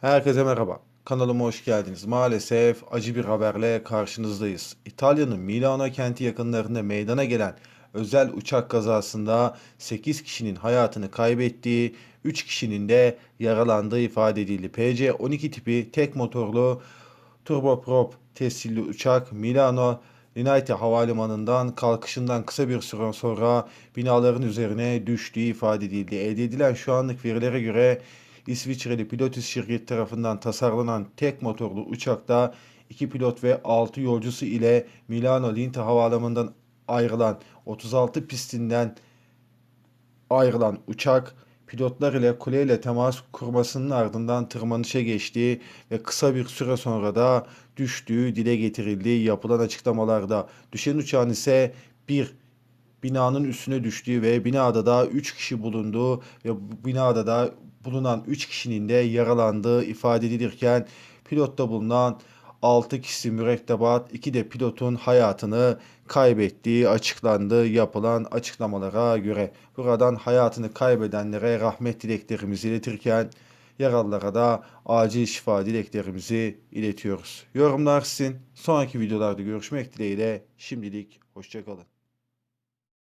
Herkese merhaba. Kanalıma hoş geldiniz. Maalesef acı bir haberle karşınızdayız. İtalya'nın Milano kenti yakınlarında meydana gelen özel uçak kazasında 8 kişinin hayatını kaybettiği, 3 kişinin de yaralandığı ifade edildi. PC-12 tipi tek motorlu turboprop testilli uçak Milano Linate Havalimanı'ndan kalkışından kısa bir süre sonra binaların üzerine düştüğü ifade edildi. Elde edilen şu anlık verilere göre İsviçreli Pilatus şirketi tarafından tasarlanan tek motorlu uçakta 2 pilot ve 6 yolcusu ile Milano Linate Havalimanı'ndan ayrılan 36 pistinden ayrılan uçak pilotlar ile kuleyle temas kurmasının ardından tırmanışa geçti ve kısa bir süre sonra da düştüğü dile getirildi. Yapılan açıklamalarda düşen uçağın ise bir binanın üstüne düştüğü ve binada da 3 kişi bulunduğu ve binada da bulunan 3 kişinin de yaralandığı ifade edilirken pilotta bulunan 6 kişi mürettebat, 2 de pilotun hayatını kaybettiği açıklandı yapılan açıklamalara göre. Buradan hayatını kaybedenlere rahmet dileklerimizi iletirken yaralılara da acil şifa dileklerimizi iletiyoruz. Yorumlar sizin. Sonraki videolarda görüşmek dileğiyle şimdilik hoşçakalın.